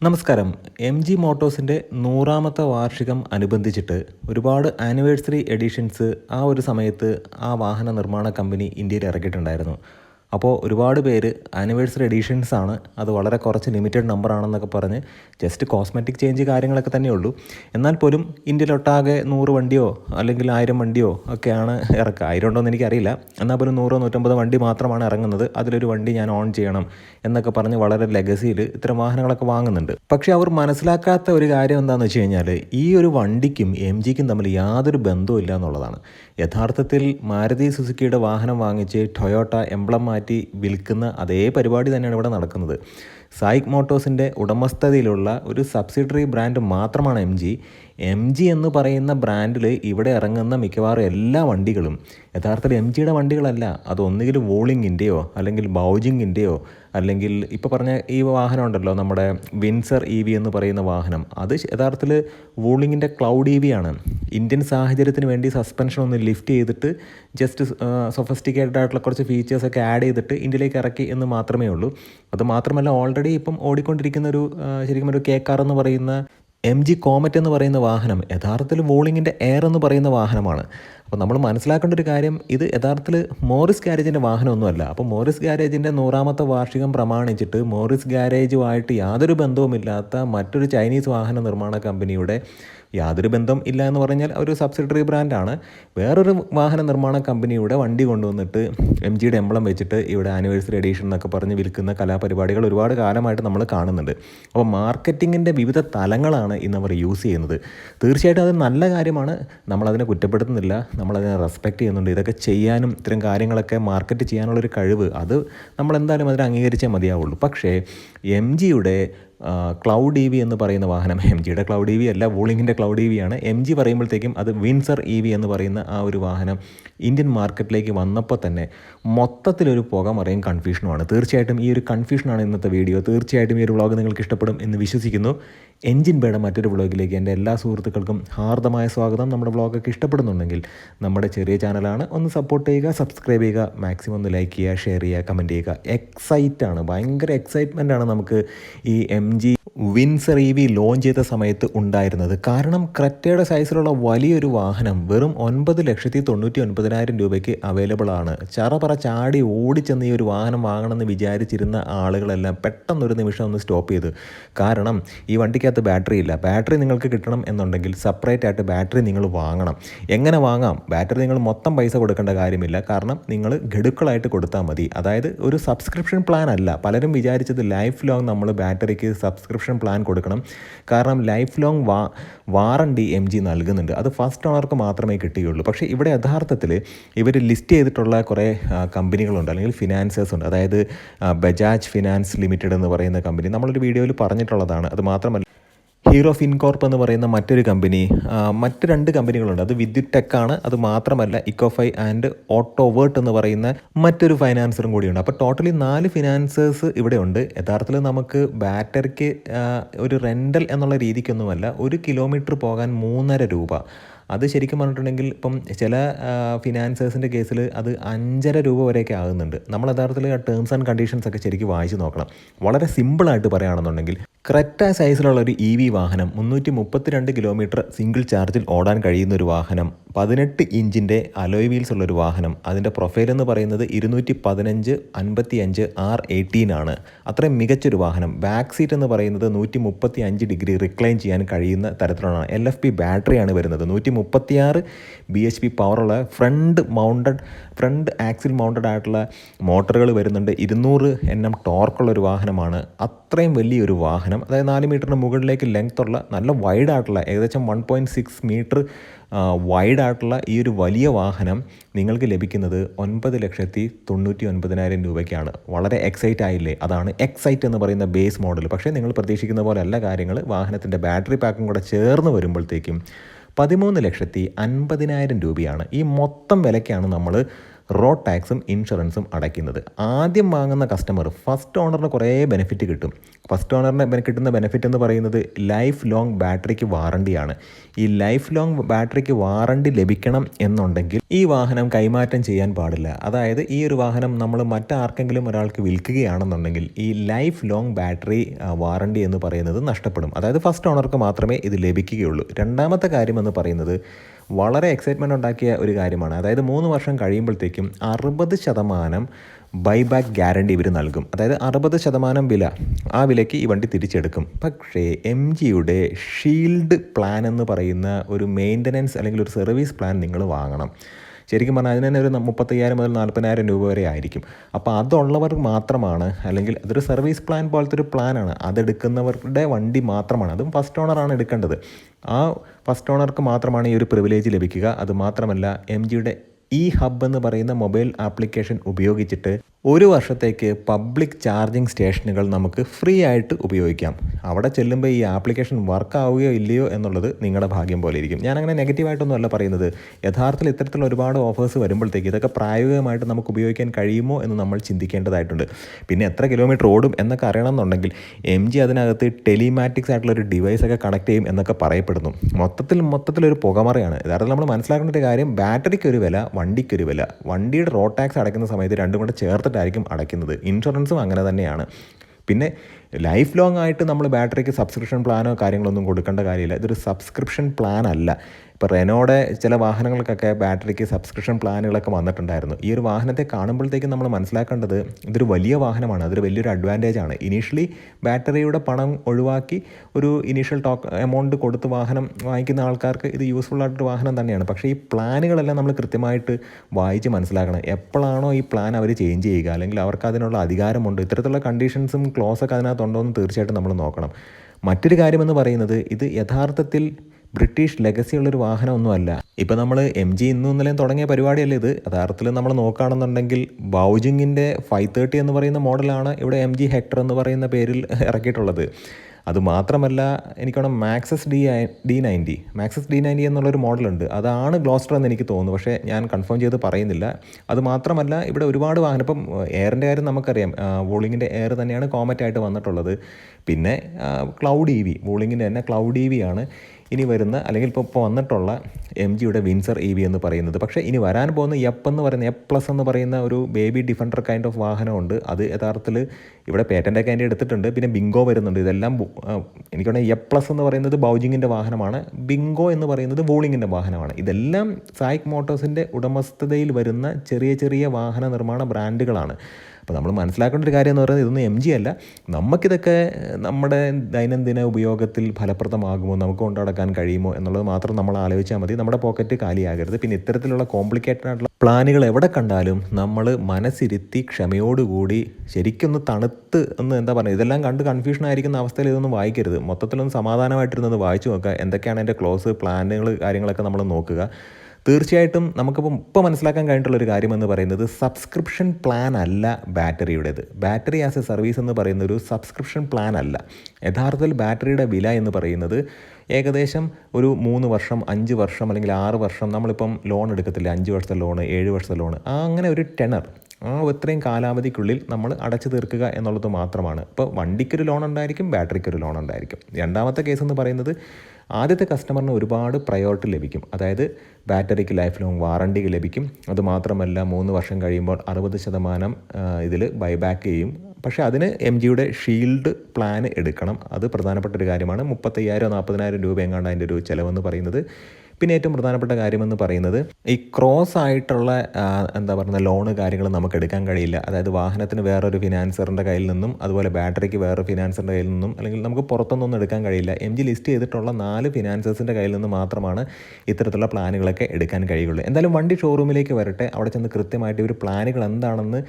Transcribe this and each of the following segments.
നമസ്കാരം. M G മോട്ടോഴ്സിന്റെ നൂറാമത്തെ വാർഷികം അനുബന്ധിച്ചിട്ട് ഒരുപാട് ആനിവേഴ്സറി എഡിഷൻസ് ആ ഒരു സമയത്ത് ആ വാഹന നിർമ്മാണ കമ്പനി ഇന്ത്യയിൽ ഇറക്കിയിട്ടുണ്ടായിരുന്നു. അപ്പോൾ ഒരുപാട് പേര് ആനിവേഴ്സറി എഡീഷൻസ് ആണ്. അത് വളരെ കുറച്ച് ലിമിറ്റഡ് നമ്പർ ആണെന്നൊക്കെ പറഞ്ഞ് ജസ്റ്റ് കോസ്മെറ്റിക് ചേഞ്ച് കാര്യങ്ങളൊക്കെ തന്നെ ഉള്ളൂ. എന്നാൽ പോലും ഇന്ത്യയിലൊട്ടാകെ നൂറ് വണ്ടിയോ അല്ലെങ്കിൽ ആയിരം വണ്ടിയോ ഒക്കെയാണ് ഇറക്കുക. ആയിരം ഉണ്ടോ എന്ന് എനിക്കറിയില്ല. എന്നാൽ പോലും നൂറോ നൂറ്റമ്പത് വണ്ടി മാത്രമാണ് ഇറങ്ങുന്നത്. അതിലൊരു വണ്ടി ഞാൻ ഓൺ ചെയ്യണം എന്നൊക്കെ പറഞ്ഞ് വളരെ ലെഗസിയിൽ ഇത്തരം വാഹനങ്ങളൊക്കെ വാങ്ങുന്നുണ്ട്. പക്ഷേ അവർ മനസ്സിലാക്കാത്ത ഒരു കാര്യം എന്താണെന്ന് വെച്ച് കഴിഞ്ഞാൽ ഈ ഒരു വണ്ടിക്കും എം ജിക്കും തമ്മിൽ യാതൊരു ബന്ധവും ഇല്ല എന്നുള്ളതാണ്. യഥാർത്ഥത്തിൽ മാരുതി സുസുക്കിയുടെ വാഹനം വാങ്ങിച്ച് ടൊയോട്ട എംബ്ലം മാറ്റി വിൽക്കുന്ന അതേ പരിപാടി തന്നെയാണ് ഇവിടെ നടക്കുന്നത്. സായിക് മോട്ടോഴ്സിന്റെ ഉടമസ്ഥതയിലുള്ള ഒരു സബ്സിഡറി ബ്രാൻഡ് മാത്രമാണ് എം ജി. എം ജി എന്ന് പറയുന്ന ബ്രാൻഡിൽ ഇവിടെ ഇറങ്ങുന്ന മിക്കവാറും എല്ലാ വണ്ടികളും യഥാർത്ഥത്തിൽ എം ജിയുടെ വണ്ടികളല്ല അത് ഒന്നുകിൽ വോളിങ്ങിന്റെയോ അല്ലെങ്കിൽ ബൗജിങ്ങിന്റെയോ അല്ലെങ്കിൽ ഇപ്പോൾ പറഞ്ഞ ഈ വാഹനം ഉണ്ടല്ലോ നമ്മുടെ വിൻസർ ഇ വി എന്ന് പറയുന്ന വാഹനം. അത് യഥാർത്ഥത്തിൽ വോളിങ്ങിന്റെ ക്ലൗഡ് ഇ വി ആണ്. ഇന്ത്യൻ സാഹചര്യത്തിന് വേണ്ടി സസ്പെൻഷൻ ഒന്ന് ലിഫ്റ്റ് ചെയ്തിട്ട് ജസ്റ്റ് സൊഫസ്റ്റിക്കേറ്റഡ് ആയിട്ടുള്ള കുറച്ച് ഫീച്ചേഴ്സൊക്കെ ആഡ് ചെയ്തിട്ട് ഇന്ത്യയിലേക്ക് ഇറക്കി എന്ന് മാത്രമേ ഉള്ളൂ. അത് മാത്രമല്ല ഓൾറെഡി ഇപ്പം ഓടിക്കൊണ്ടിരിക്കുന്ന ഒരു ശരിക്കും ഒരു കെ കാർ എന്ന് പറയുന്ന എം ജി കോമറ്റ് എന്ന് പറയുന്ന വാഹനം യഥാർത്ഥത്തിൽ വോളിങ്ങിന്റെ എയർ എന്ന് പറയുന്ന വാഹനമാണ്. അപ്പോൾ നമ്മൾ മനസ്സിലാക്കേണ്ട ഒരു കാര്യം ഇത് യഥാർത്ഥത്തിൽ മോറിസ് ഗാരേജിന്റെ വാഹനമൊന്നുമല്ല. അപ്പോൾ മോറിസ് ഗാരേജിന്റെ നൂറാമത്തെ വാർഷികം പ്രമാണിച്ചിട്ട് മോറിസ് ഗാരേജുമായിട്ട് യാതൊരു ബന്ധവുമില്ലാത്ത മറ്റൊരു ചൈനീസ് വാഹന നിർമ്മാണ കമ്പനിയുടെ യാതൊരു ബന്ധം ഇല്ല എന്ന് പറഞ്ഞാൽ ഒരു സബ്സിഡറി ബ്രാൻഡാണ് വേറൊരു വാഹന നിർമ്മാണ കമ്പനിയുടെ വണ്ടി കൊണ്ടുവന്നിട്ട് എം ജിയുടെ എംബ്ലം വെച്ചിട്ട് ഇവിടെ ആനിവേഴ്സറി എഡീഷൻ എന്നൊക്കെ പറഞ്ഞ് വിൽക്കുന്ന കലാപരിപാടികൾ ഒരുപാട് കാലമായിട്ട് നമ്മൾ കാണുന്നുണ്ട്. അപ്പോൾ മാർക്കറ്റിങ്ങിന്റെ വിവിധ തലങ്ങളാണ് ഇന്ന് അവർ യൂസ് ചെയ്യുന്നത്. തീർച്ചയായിട്ടും അത് നല്ല കാര്യമാണ്. നമ്മളതിനെ കുറ്റപ്പെടുത്തുന്നില്ല. നമ്മളതിനെ റെസ്പെക്റ്റ് ചെയ്യുന്നുണ്ട്. ഇതൊക്കെ ചെയ്യാനും ഇത്തരം കാര്യങ്ങളൊക്കെ മാർക്കറ്റ് ചെയ്യാനുള്ളൊരു കഴിവ് അത് നമ്മൾ എന്തായാലും അതിനെ അംഗീകരിച്ചേ മതിയാവുള്ളൂ. പക്ഷേ എം ജിയുടെ ക്ലൗഡ് ഇ വി എന്ന് പറയുന്ന വാഹനം എം ജിയുടെ ക്ലൗഡ് ഇ വി അല്ല വോളിങ്ങിന്റെ ക്ലൗഡ് ഇ വി ആണ്. എം ജി പറയുമ്പോഴത്തേക്കും അത് വിൻസർ ഇ വി എന്ന് പറയുന്ന ആ ഒരു വാഹനം ഇന്ത്യൻ മാർക്കറ്റിലേക്ക് വന്നപ്പോൾ തന്നെ മൊത്തത്തിലൊരു പുക മറിയും കൺഫ്യൂഷനുമാണ് തീർച്ചയായിട്ടും ഈ ഒരു കൺഫ്യൂഷനാണ് ഇന്നത്തെ വീഡിയോ തീർച്ചയായിട്ടും ഈ ഒരു വ്ളോഗ് നിങ്ങൾക്ക് ഇഷ്ടപ്പെടും എന്ന് വിശ്വസിക്കുന്നു. എൻജിൻ ബേയുടെ മറ്റൊരു വ്ളോഗിലേക്ക് എന്റെ എല്ലാ സുഹൃത്തുക്കൾക്കും ഹാർദമായ സ്വാഗതം. നമ്മുടെ വ്ളോഗൊക്കെ ഇഷ്ടപ്പെടുന്നുണ്ടെങ്കിൽ നമ്മുടെ ചെറിയ ചാനലാണ് ഒന്ന് സപ്പോർട്ട് ചെയ്യുക സബ്സ്ക്രൈബ് ചെയ്യുക മാക്സിമം ഒന്ന് ലൈക്ക് ചെയ്യുക ഷെയർ ചെയ്യുക കമന്റ് ചെയ്യുക. എക്സൈറ്റ് ആണ് ഭയങ്കര എക്സൈറ്റ്മെന്റ് ആണ് നമുക്ക് ഈ M G Windsor E V launch ചെയ്ത സമയത്ത് ഉണ്ടായിരുന്നത്. കാരണം ക്രെറ്റയുടെ സൈസിലുള്ള വലിയൊരു വാഹനം വെറും ഒൻപത് ലക്ഷത്തി തൊണ്ണൂറ്റി ഒൻപതിനായിരം രൂപയ്ക്ക് അവൈലബിൾ ആണ്. ചറപറ ചാടി ഓടിച്ചെന്ന് ഈ ഒരു വാഹനം വാങ്ങണമെന്ന് വിചാരിച്ചിരുന്ന ആളുകളെല്ലാം പെട്ടെന്നൊരു നിമിഷം ഒന്ന് സ്റ്റോപ്പ് ചെയ്തു. കാരണം ഈ വണ്ടിക്കകത്ത് ബാറ്ററി ഇല്ല. ബാറ്ററി നിങ്ങൾക്ക് കിട്ടണം എന്നുണ്ടെങ്കിൽ സെപ്പറേറ്റ് ആയിട്ട് ബാറ്ററി നിങ്ങൾ വാങ്ങണം. എങ്ങനെ വാങ്ങാം? ബാറ്ററി നിങ്ങൾ മൊത്തം പൈസ കൊടുക്കേണ്ട കാര്യമില്ല. കാരണം നിങ്ങൾ ഗഡുക്കളായിട്ട് കൊടുത്താൽ മതി. അതായത് ഒരു സബ്സ്ക്രിപ്ഷൻ പ്ലാൻ അല്ല. പലരും വിചാരിച്ചത് ലൈഫ് ലോങ് നമ്മൾ ബാറ്ററിക്ക് സബ്സ്ക്രിപ്ഷൻ പ്ലാൻ കൊടുക്കണം. കാരണം life long wa warranty M G നൽകുന്നുണ്ട്. അത് ഫസ്റ്റ് ഓണർക്ക് മാത്രമേ കിട്ടുകയുള്ളൂ പക്ഷേ ഇവിടെ യഥാർത്ഥത്തിൽ ഇവർ ലിസ്റ്റ് ചെയ്തിട്ടുള്ള കുറേ കമ്പനികളുണ്ട് അല്ലെങ്കിൽ ഫിനാൻസേഴ്സ് ഉണ്ട്. അതായത് ബജാജ് ഫിനാൻസ് ലിമിറ്റഡ് എന്ന് പറയുന്ന കമ്പനി നമ്മളൊരു വീഡിയോയിൽ പറഞ്ഞിട്ടുള്ളതാണ്. അത് മാത്രമല്ല ഹീറോ ഫിൻകോർപ്പ് എന്ന് പറയുന്ന മറ്റൊരു കമ്പനി മറ്റ് രണ്ട് കമ്പനികളുണ്ട് അത് വിദ്യുത് ആണ്. അത് മാത്രമല്ല ഇക്കോഫൈ ആൻഡ് ഓട്ടോവേർട്ട് എന്ന് പറയുന്ന മറ്റൊരു ഫൈനാൻസറും കൂടിയുണ്ട്. അപ്പോൾ ടോട്ടലി നാല് ഫിനാൻസേഴ്സ് ഇവിടെ ഉണ്ട് യഥാർത്ഥത്തിൽ നമുക്ക് ബാറ്ററിക്ക് ഒരു റെന്റൽ എന്നുള്ള രീതിക്കൊന്നുമല്ല ഒരു കിലോമീറ്റർ പോകാൻ മൂന്നര രൂപ. അത് ശരിക്കും പറഞ്ഞിട്ടുണ്ടെങ്കിൽ ഇപ്പം ചില ഫിനാൻസേഴ്സിന്റെ കേസിൽ അത് അഞ്ചര രൂപ വരെയൊക്കെ ആകുന്നുണ്ട്. നമ്മൾ യഥാർത്ഥത്തിൽ ആ ടേംസ് ആൻഡ് കണ്ടീഷൻസ് ഒക്കെ ശരിക്കും വായിച്ച് നോക്കണം. വളരെ സിമ്പിളായിട്ട് പറയുകയാണെന്നുണ്ടെങ്കിൽ ക്രെറ്റ സൈസിലുള്ള ഒരു ഇ വി വാഹനം മുന്നൂറ്റി മുപ്പത്തിരണ്ട് കിലോമീറ്റർ സിംഗിൾ ചാർജിൽ ഓടാൻ കഴിയുന്ന ഒരു വാഹനം പതിനെട്ട് ഇഞ്ചിന്റെ അലോയ് വീൽസ് ഉള്ളൊരു വാഹനം. അതിന്റെ പ്രൊഫൈൽ എന്ന് പറയുന്നത് ഇരുന്നൂറ്റി പതിനഞ്ച് അൻപത്തി അഞ്ച് ആർ എയ്റ്റീൻ ആണ്. അത്രയും മികച്ചൊരു വാഹനം. ബാക്ക് സീറ്റ് എന്ന് പറയുന്നത് നൂറ്റി മുപ്പത്തി അഞ്ച് ഡിഗ്രി റിക്ലൈൻ ചെയ്യാൻ കഴിയുന്ന തരത്തിലുള്ളതാണ്. എൽ എഫ് പി ബാറ്ററിയാണ് വരുന്നത്. നൂറ്റി മുപ്പത്തിയാറ് ബി എച്ച് പി പവറുള്ള front mounted front axle mounted ആയിട്ടുള്ള മോട്ടറുകൾ വരുന്നുണ്ട്. ഇരുന്നൂറ് എൻ എം ടോർക്കുള്ളൊരു വാഹനമാണ്. അത്രയും വലിയൊരു വാഹനം. അതായത് നാല് മീറ്ററിന് മുകളിലേക്ക് ലെങ്ത്തുള്ള നല്ല വൈഡായിട്ടുള്ള ഏകദേശം one point six metre wide ആയിട്ടുള്ള ഈ ഒരു വലിയ വാഹനം നിങ്ങൾക്ക് ലഭിക്കുന്നത് ഒൻപത് ലക്ഷത്തി തൊണ്ണൂറ്റി ഒൻപതിനായിരം രൂപയ്ക്കാണ്. വളരെ എക്സൈറ്റ് ആയില്ലേ? അതാണ് എക്സൈറ്റ് എന്ന് പറയുന്ന ബേസ് മോഡൽ പക്ഷേ നിങ്ങൾ പ്രതീക്ഷിക്കുന്ന പോലെ അല്ല കാര്യങ്ങൾ. വാഹനത്തിന്റെ ബാറ്ററി പാക്കും കൂടെ ചേർന്ന് വരുമ്പോഴത്തേക്കും പതിമൂന്ന് ലക്ഷത്തി അൻപതിനായിരം രൂപയാണ്. ഈ മൊത്തം വിലയ്ക്കാണ് നമ്മൾ റോഡ് ടാക്സും ഇൻഷുറൻസും അടയ്ക്കുന്നത്. ആദ്യം വാങ്ങുന്ന കസ്റ്റമർ ഫസ്റ്റ് ഓണറിന് കുറേ ബെനിഫിറ്റ് കിട്ടും. ഫസ്റ്റ് ഓണറിന് കിട്ടുന്ന ബെനിഫിറ്റ് എന്ന് പറയുന്നത് ലൈഫ് ലോങ് ബാറ്ററിക്ക് വാറണ്ടിയാണ് ഈ ലൈഫ് ലോങ് ബാറ്ററിക്ക് വാറണ്ടി ലഭിക്കണം എന്നുണ്ടെങ്കിൽ ഈ വാഹനം കൈമാറ്റം ചെയ്യാൻ പാടില്ല. അതായത് ഈ ഒരു വാഹനം നമ്മൾ മറ്റാർക്കെങ്കിലും ഒരാൾക്ക് വിൽക്കുകയാണെന്നുണ്ടെങ്കിൽ ഈ ലൈഫ് ലോങ് ബാറ്ററി വാറണ്ടി എന്ന് പറയുന്നത് നഷ്ടപ്പെടും. അതായത് ഫസ്റ്റ് ഓണർക്ക് മാത്രമേ ഇത് ലഭിക്കുകയുള്ളൂ. രണ്ടാമത്തെ കാര്യം എന്ന് പറയുന്നത് വളരെ എക്സൈറ്റ്മെന്റ് ഉണ്ടാക്കിയ ഒരു കാര്യമാണ്. അതായത് മൂന്ന് വർഷം കഴിയുമ്പോഴത്തേക്കും അറുപത് ശതമാനം ബൈബാക്ക് ഗ്യാരണ്ടി ഇവർ നൽകും. അതായത് അറുപത് ശതമാനം വില ആ വിലയ്ക്ക് ഈ വണ്ടി തിരിച്ചെടുക്കും. പക്ഷേ എം ജിയുടെ ഷീൽഡ് പ്ലാൻ എന്ന് പറയുന്ന ഒരു മെയിന്റനൻസ് അല്ലെങ്കിൽ ഒരു സർവീസ് പ്ലാൻ നിങ്ങൾ വാങ്ങണം. ശരിക്കും പറഞ്ഞാൽ അതിന് തന്നെ ഒരു മുപ്പത്തയ്യായിരം മുതൽ നാൽപ്പതിനായിരം രൂപ വരെ ആയിരിക്കും. അപ്പോൾ അതുള്ളവർ മാത്രമാണ് അല്ലെങ്കിൽ അതൊരു സർവീസ് പ്ലാൻ പോലത്തെ ഒരു പ്ലാനാണ്. അതെടുക്കുന്നവരുടെ വണ്ടി മാത്രമാണ്. അതും ഫസ്റ്റ് ഓണറാണ് എടുക്കേണ്ടത്. ആ ഫസ്റ്റ് ഓണർക്ക് മാത്രമാണ് ഈ ഒരു പ്രിവിലേജ് ലഭിക്കുക. അത് മാത്രമല്ല എം ജിയുടെ ഇ ഹബ് എന്ന് പറയുന്ന മൊബൈൽ ആപ്ലിക്കേഷൻ ഉപയോഗിച്ചിട്ട് ഒരു വർഷത്തേക്ക് പബ്ലിക് ചാർജിങ് സ്റ്റേഷനുകൾ നമുക്ക് ഫ്രീ ആയിട്ട് ഉപയോഗിക്കാം. അവിടെ ചെല്ലുമ്പോൾ ഈ ആപ്ലിക്കേഷൻ വർക്ക് ആവുകയോ ഇല്ലയോ എന്നുള്ളത് നിങ്ങളുടെ ഭാഗ്യം പോലെ ഇരിക്കും. ഞാനങ്ങനെ നെഗറ്റീവായിട്ടൊന്നും അല്ല പറയുന്നത്. യഥാർത്ഥത്തിൽ ഇത്തരത്തിലുള്ള ഒരുപാട് ഓഫേഴ്സ് വരുമ്പോഴത്തേക്ക് ഇതൊക്കെ പ്രായോഗികമായിട്ട് നമുക്ക് ഉപയോഗിക്കാൻ കഴിയുമോ എന്ന് നമ്മൾ ചിന്തിക്കേണ്ടതായിട്ടുണ്ട്. പിന്നെ എത്ര കിലോമീറ്റർ ഓടും എന്നൊക്കെ അറിയണമെന്നുണ്ടെങ്കിൽ എം ജി അതിനകത്ത് ടെലിമാറ്റിക്സ് ആയിട്ടുള്ള ഒരു ഡിവൈസ് ഒക്കെ കണക്ട് ചെയ്യും എന്നൊക്കെ പറയപ്പെടുന്നു. മൊത്തത്തിൽ മൊത്തത്തിലൊരു പുകമറയാണ്. യഥാർത്ഥത്തിൽ നമ്മൾ മനസ്സിലാക്കേണ്ട ഒരു കാര്യം ബാറ്ററിക്ക് ഒരു വില വണ്ടിക്കൊരു വില. വണ്ടിയുടെ റോഡ് ടാക്സ് അടയ്ക്കുന്ന സമയത്ത് രണ്ടും കൂടെ ചേർത്തിട്ടായിരിക്കും അടയ്ക്കുന്നത്. ഇൻഷുറൻസും അങ്ങനെ തന്നെയാണ്. പിന്നെ ലൈഫ് ലോങ് ആയിട്ട് നമ്മൾ ബാറ്ററിക്ക് സബ്സ്ക്രിപ്ഷൻ പ്ലാനോ കാര്യങ്ങളൊന്നും കൊടുക്കേണ്ട കാര്യമില്ല. ഇതൊരു സബ്സ്ക്രിപ്ഷൻ പ്ലാൻ അല്ല. ഇപ്പോൾ റെനോടെ ചില വാഹനങ്ങൾക്കൊക്കെ ബാറ്ററിക്ക് സബ്സ്ക്രിപ്ഷൻ പ്ലാനുകളൊക്കെ വന്നിട്ടുണ്ടായിരുന്നു. ഈ ഒരു വാഹനത്തെ കാണുമ്പോഴത്തേക്കും നമ്മൾ മനസ്സിലാക്കേണ്ടത് ഇതൊരു വലിയ വാഹനമാണ്. അതൊരു വലിയൊരു അഡ്വാന്റേജ് ആണ്. ഇനീഷ്യലി ബാറ്ററിയുടെ പണം ഒഴിവാക്കി ഒരു ഇനീഷ്യൽ ടോക്ക് എമൗണ്ട് കൊടുത്ത് വാഹനം വാങ്ങിക്കുന്ന ആൾക്കാർക്ക് ഇത് യൂസ്ഫുൾ ആയിട്ടൊരു വാഹനം തന്നെയാണ്. പക്ഷേ ഈ പ്ലാനുകളെല്ലാം നമ്മൾ കൃത്യമായിട്ട് വായിച്ച് മനസ്സിലാക്കണം. എപ്പോഴാണോ ഈ പ്ലാൻ അവർ ചേഞ്ച് ചെയ്യുക അല്ലെങ്കിൽ അവർക്ക് അതിനുള്ള അധികാരമുണ്ട് ഇത്തരത്തിലുള്ള കണ്ടീഷൻസും ക്ലോസ് ഒക്കെ അതിനകത്തുണ്ടോ എന്ന് തീർച്ചയായിട്ടും നമ്മൾ നോക്കണം. മറ്റൊരു കാര്യമെന്ന് പറയുന്നത് ഇത് യഥാർത്ഥത്തിൽ ബ്രിട്ടീഷ് ലെഗസി ഉള്ളൊരു വാഹനമൊന്നുമല്ല. ഇപ്പോൾ നമ്മൾ എം ജി ഇന്നും ഇന്നലെയും തുടങ്ങിയ പരിപാടിയല്ല ഇത്? യഥാർത്ഥത്തിൽ നമ്മൾ നോക്കുകയാണെന്നുണ്ടെങ്കിൽ ബൗജിങ്ങിന്റെ ഫൈവ് തേർട്ടി എന്ന് പറയുന്ന മോഡലാണ് ഇവിടെ എം ജി ഹെക്ടർ എന്ന് പറയുന്ന പേരിൽ ഇറക്കിയിട്ടുള്ളത്. അതുമാത്രമല്ല എനിക്കോണം Maxus D D ninety Maxus D ninety എന്നുള്ളൊരു മോഡലുണ്ട്. അതാണ് ഗ്ലോസ്റ്റർ എന്ന് എനിക്ക് തോന്നുന്നു. പക്ഷേ ഞാൻ കൺഫേം ചെയ്ത് പറയുന്നില്ല. അതുമാത്രമല്ല ഇവിടെ ഒരുപാട് വാഹനം ഇപ്പം എയറിന്റെ കാര്യം നമുക്കറിയാം. വോളിങ്ങിന്റെ എയർ തന്നെയാണ് കോമറ്റ് ആയിട്ട് വന്നിട്ടുള്ളത്. പിന്നെ ക്ലൗഡ് ഇ വി വോളിങ്ങിന്റെ തന്നെ ക്ലൗഡ് ഇ വി ആണ്. ഇനി വരുന്ന അല്ലെങ്കിൽ ഇപ്പോൾ ഇപ്പോൾ വന്നിട്ടുള്ള എം ജിയുടെ വിൻസർ ഇ വി എന്ന് പറയുന്നത്. പക്ഷേ ഇനി വരാൻ പോകുന്ന എപ്പ് എന്ന് പറയുന്ന എ പ്ലസ് എന്ന് പറയുന്ന ഒരു ബേബി ഡിഫൻഡർ കൈൻഡ് ഓഫ് വാഹനമുണ്ട്. അത് യഥാർത്ഥത്തിൽ ഇവിടെ പേറ്റന്റൊക്കെ അതിന്റെ എടുത്തിട്ടുണ്ട്. പിന്നെ ബിങ്കോ വരുന്നുണ്ട്. ഇതെല്ലാം എനിക്കാണെങ്കിൽ എ പ്ലസ് എന്ന് പറയുന്നത് ബൗജിങ്ങിന്റെ വാഹനമാണ്. ബിങ്കോ എന്ന് പറയുന്നത് വോളിങ്ങിന്റെ വാഹനമാണ്. ഇതെല്ലാം സായിക് മോട്ടോഴ്സിന്റെ ഉടമസ്ഥതയിൽ വരുന്ന ചെറിയ ചെറിയ വാഹന നിർമ്മാണ ബ്രാൻഡുകളാണ് അപ്പോൾ നമ്മൾ മനസ്സിലാക്കേണ്ട ഒരു കാര്യം എന്ന് പറയുന്നത് ഇതൊന്നും എം ജി അല്ല. നമുക്കിതൊക്കെ നമ്മുടെ ദൈനംദിന ഉപയോഗത്തിൽ ഫലപ്രദമാകുമോ? നമുക്ക് കൊണ്ടുനടക്കാൻ കഴിയുമോ? എന്നുള്ളത് മാത്രം നമ്മൾ ആലോചിച്ചാൽ മതി. നമ്മുടെ പോക്കറ്റ് കാലിയാകരുത്. പിന്നെ ഇത്തരത്തിലുള്ള കോംപ്ലിക്കേറ്റഡ് ആയിട്ടുള്ള പ്ലാനുകൾ എവിടെ കണ്ടാലും നമ്മൾ മനസ്സിരുത്തി ക്ഷമയോടുകൂടി ശരിക്കൊന്ന് തണുത്ത് എന്ന് എന്താ പറയുക ഇതെല്ലാം കണ്ട് കൺഫ്യൂഷൻ ആയിരിക്കുന്ന അവസ്ഥയിൽ ഇതൊന്നും വായിക്കരുത്. മൊത്തത്തിലൊന്ന് സമാധാനമായിട്ടിരുന്നത് വായിച്ചു നോക്കുക. എന്തൊക്കെയാണ് എന്റെ ക്ലോസ് പ്ലാനുകൾ കാര്യങ്ങളൊക്കെ നമ്മൾ നോക്കുക. തീർച്ചയായിട്ടും നമുക്കിപ്പം ഇപ്പോൾ മനസ്സിലാക്കാൻ കഴിഞ്ഞിട്ടുള്ള ഒരു കാര്യമെന്ന് പറയുന്നത് സബ്സ്ക്രിപ്ഷൻ പ്ലാൻ അല്ല ബാറ്ററിയുടേത്. ബാറ്ററി ആസ് എ സർവീസ് എന്ന് പറയുന്ന ഒരു സബ്സ്ക്രിപ്ഷൻ പ്ലാൻ അല്ല. യഥാർത്ഥത്തിൽ ബാറ്ററിയുടെ വില എന്ന് പറയുന്നത് ഏകദേശം ഒരു മൂന്ന് വർഷം അഞ്ച് വർഷം അല്ലെങ്കിൽ ആറ് വർഷം നമ്മളിപ്പം ലോൺ എടുക്കത്തില്ല? അഞ്ച് വർഷത്തെ ലോണ് ഏഴ് വർഷത്തെ ലോണ് അങ്ങനെ ഒരു ടെണർ ആ ഇത്രയും കാലാവധിക്കുള്ളിൽ നമ്മൾ അടച്ചു തീർക്കുക എന്നുള്ളത് മാത്രമാണ്. ഇപ്പോൾ വണ്ടിക്കൊരു ലോൺ ഉണ്ടായിരിക്കും ബാറ്ററിക്കൊരു ലോൺ ഉണ്ടായിരിക്കും. രണ്ടാമത്തെ കേസ് എന്ന് പറയുന്നത് ആദ്യത്തെ കസ്റ്റമറിന് ഒരുപാട് പ്രയോറിറ്റി ലഭിക്കും. അതായത് ബാറ്ററിക്ക് ലൈഫ് ലോങ് വാറണ്ടി ലഭിക്കും. അതുമാത്രമല്ല മൂന്ന് വർഷം കഴിയുമ്പോൾ അറുപത് ശതമാനം ഇതിൽ ബൈബാക്ക് ചെയ്യും. പക്ഷേ അതിന് എം ജിയുടെ ഷീൽഡ് പ്ലാൻ എടുക്കണം. അത് പ്രധാനപ്പെട്ട ഒരു കാര്യമാണ്. മുപ്പത്തയ്യായിരം നാൽപ്പതിനായിരം രൂപ എങ്ങാണ്ട് അതിന്റെ ഒരു ചിലവെന്ന് പറയുന്നത്. പിന്നെ ഏറ്റവും പ്രധാനപ്പെട്ട കാര്യമെന്ന് പറയുന്നത് ഈ ക്രോസ് ആയിട്ടുള്ള എന്താ പറയുക ലോണ് കാര്യങ്ങൾ നമുക്ക് എടുക്കാൻ കഴിയില്ല. അതായത് വാഹനത്തിന് വേറൊരു ഫിനാൻസറിന്റെ കയ്യിൽ നിന്നും അതുപോലെ ബാറ്ററിക്ക് വേറൊരു ഫിനാൻസറിന്റെ കയ്യിൽ നിന്നും അല്ലെങ്കിൽ നമുക്ക് പുറത്തുനിന്നൊന്നും എടുക്കാൻ കഴിയില്ല. എം ജി ലിസ്റ്റ് ചെയ്തിട്ടുള്ള നാല് ഫിനാൻസേഴ്സിന്റെ കയ്യിൽ നിന്ന് മാത്രമാണ് ഇത്തരത്തിലുള്ള പ്ലാനുകളൊക്കെ എടുക്കാൻ കഴിയുള്ളൂ. എന്തായാലും വണ്ടി ഷോറൂമിലേക്ക് വരട്ടെ. അവിടെ ചെന്ന് കൃത്യമായിട്ട് ഇവർ പ്ലാനുകൾ എന്താണെന്ന്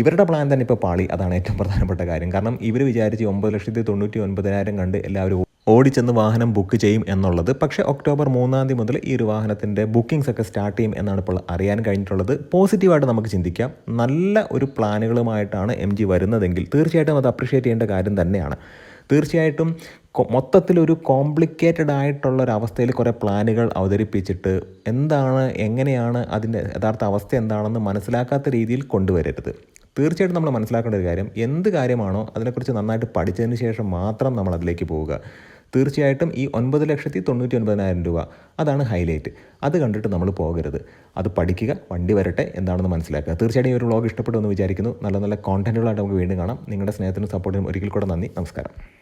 ഇവരുടെ പ്ലാൻ തന്നെ ഇപ്പോൾ പാളി. അതാണ് ഏറ്റവും പ്രധാനപ്പെട്ട കാര്യം. കാരണം ഇവർ വിചാരിച്ച് ഒമ്പത് ലക്ഷത്തി തൊണ്ണൂറ്റി ഒൻപതിനായിരം കണ്ട് എല്ലാവരും ഓടിച്ചെന്ന് വാഹനം ബുക്ക് ചെയ്യും എന്നുള്ളത്. പക്ഷേ ഒക്ടോബർ മൂന്നാം തീയതി മുതൽ ഈ ഒരു വാഹനത്തിന്റെ ബുക്കിംഗ്സ് ഒക്കെ സ്റ്റാർട്ട് ചെയ്യും എന്നാണ് ഇപ്പോൾ അറിയാൻ കഴിഞ്ഞിട്ടുള്ളത്. പോസിറ്റീവായിട്ട് നമുക്ക് ചിന്തിക്കാം. നല്ല ഒരു പ്ലാനുകളുമായിട്ടാണ് എം ജി വരുന്നതെങ്കിൽ തീർച്ചയായിട്ടും അത് അപ്രിഷ്യേറ്റ് ചെയ്യേണ്ട കാര്യം തന്നെയാണ്. തീർച്ചയായിട്ടും മൊത്തത്തിലൊരു കോംപ്ലിക്കേറ്റഡ് ആയിട്ടുള്ള ഒരു അവസ്ഥയിൽ കുറേ പ്ലാനുകൾ അവതരിപ്പിച്ചിട്ട് എന്താണ് എങ്ങനെയാണ് അതിന്റെ യഥാർത്ഥ അവസ്ഥ എന്താണെന്ന് മനസ്സിലാക്കാത്ത രീതിയിൽ കൊണ്ടുവരരുത്. തീർച്ചയായിട്ടും നമ്മൾ മനസ്സിലാക്കേണ്ട ഒരു കാര്യം എന്ത് കാര്യമാണോ അതിനെക്കുറിച്ച് നന്നായിട്ട് പഠിച്ചതിന് ശേഷം മാത്രം നമ്മൾ അതിലേക്ക് പോവുക. തീർച്ചയായിട്ടും ഈ ഒൻപത് ലക്ഷത്തി തൊണ്ണൂറ്റി ഒൻപതിനായിരം രൂപ അതാണ് ഹൈലൈറ്റ്. അത് കണ്ടിട്ട് നമ്മൾ പോകരുത്. അത് പഠിക്കുക വണ്ടി വരട്ടെ എന്താണെന്ന് മനസ്സിലാക്കുക. തീർച്ചയായിട്ടും ഈ ഒരു വ്ളോഗ് ഇഷ്ടപ്പെട്ടു എന്ന് വിചാരിക്കുന്നു. നല്ല നല്ല കോണ്ടന്റുകളായിട്ട് നമുക്ക് വീണ്ടും കാണാം. നിങ്ങളുടെ സ്നേഹത്തിനും സപ്പോർട്ടിനും ഒരിക്കൽ കൂടെ നന്ദി. നമസ്കാരം.